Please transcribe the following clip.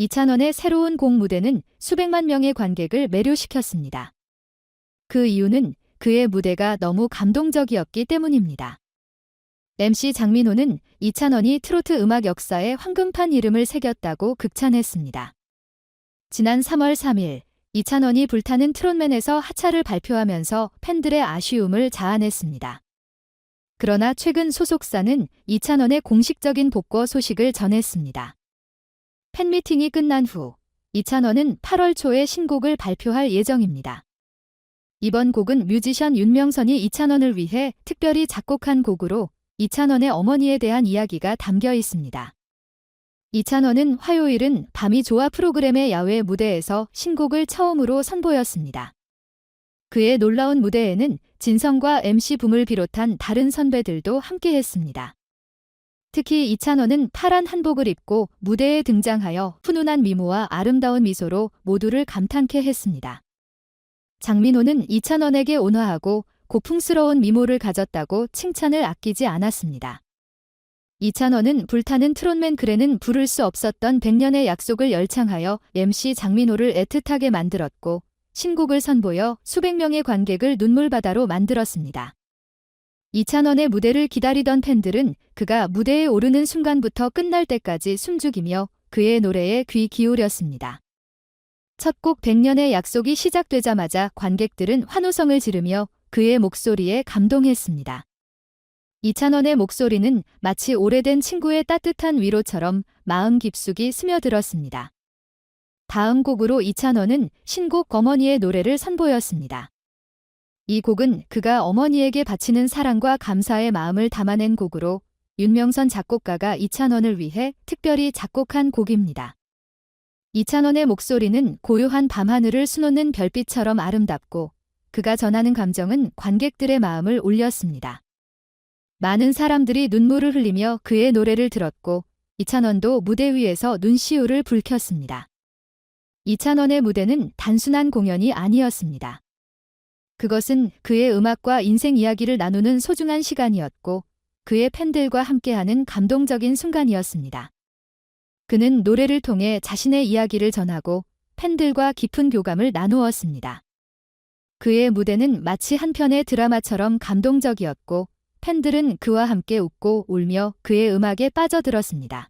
이찬원의 새로운 곡 무대는 수백만 명의 관객을 매료시켰습니다. 그 이유는 그의 무대가 너무 감동적이었기 때문입니다. MC 장민호는 이찬원이 트로트 음악 역사에 황금판 이름을 새겼다고 극찬했습니다. 지난 3월 3일 이찬원이 불타는 트롯맨에서 하차를 발표하면서 팬들의 아쉬움을 자아냈습니다. 그러나 최근 소속사는 이찬원의 공식적인 복고 소식을 전했습니다. 팬미팅이 끝난 후 이찬원은 8월 초에 신곡을 발표할 예정입니다. 이번 곡은 뮤지션 윤명선이 이찬원을 위해 특별히 작곡한 곡으로 이찬원의 어머니에 대한 이야기가 담겨 있습니다. 이찬원은 화요일은 밤이 좋아 프로그램의 야외 무대에서 신곡을 처음으로 선보였습니다. 그의 놀라운 무대에는 진성과 MC 붐을 비롯한 다른 선배들도 함께했습니다. 특히 이찬원은 파란 한복을 입고 무대에 등장하여 훈훈한 미모와 아름다운 미소로 모두를 감탄케 했습니다. 장민호는 이찬원에게 온화하고 고풍스러운 미모를 가졌다고 칭찬을 아끼지 않았습니다. 이찬원은 불타는 트롯맨 그래는 부를 수 없었던 100년의 약속을 열창하여 MC 장민호를 애틋하게 만들었고 신곡을 선보여 수백 명의 관객을 눈물바다로 만들었습니다. 이찬원의 무대를 기다리던 팬들은 그가 무대에 오르는 순간부터 끝날 때까지 숨죽이며 그의 노래에 귀 기울였습니다. 첫 곡 100년의 약속이 시작되자마자 관객들은 환호성을 지르며 그의 목소리에 감동했습니다. 이찬원의 목소리는 마치 오래된 친구의 따뜻한 위로처럼 마음 깊숙이 스며들었습니다. 다음 곡으로 이찬원은 신곡 어머니의 노래를 선보였습니다. 이 곡은 그가 어머니에게 바치는 사랑과 감사의 마음을 담아낸 곡으로 윤명선 작곡가가 이찬원을 위해 특별히 작곡한 곡입니다. 이찬원의 목소리는 고요한 밤하늘을 수놓는 별빛처럼 아름답고 그가 전하는 감정은 관객들의 마음을 울렸습니다. 많은 사람들이 눈물을 흘리며 그의 노래를 들었고 이찬원도 무대 위에서 눈시울을 붉혔습니다. 이찬원의 무대는 단순한 공연이 아니었습니다. 그것은 그의 음악과 인생 이야기를 나누는 소중한 시간이었고 그의 팬들과 함께하는 감동적인 순간이었습니다. 그는 노래를 통해 자신의 이야기를 전하고 팬들과 깊은 교감을 나누었습니다. 그의 무대는 마치 한 편의 드라마처럼 감동적이었고 팬들은 그와 함께 웃고 울며 그의 음악에 빠져들었습니다.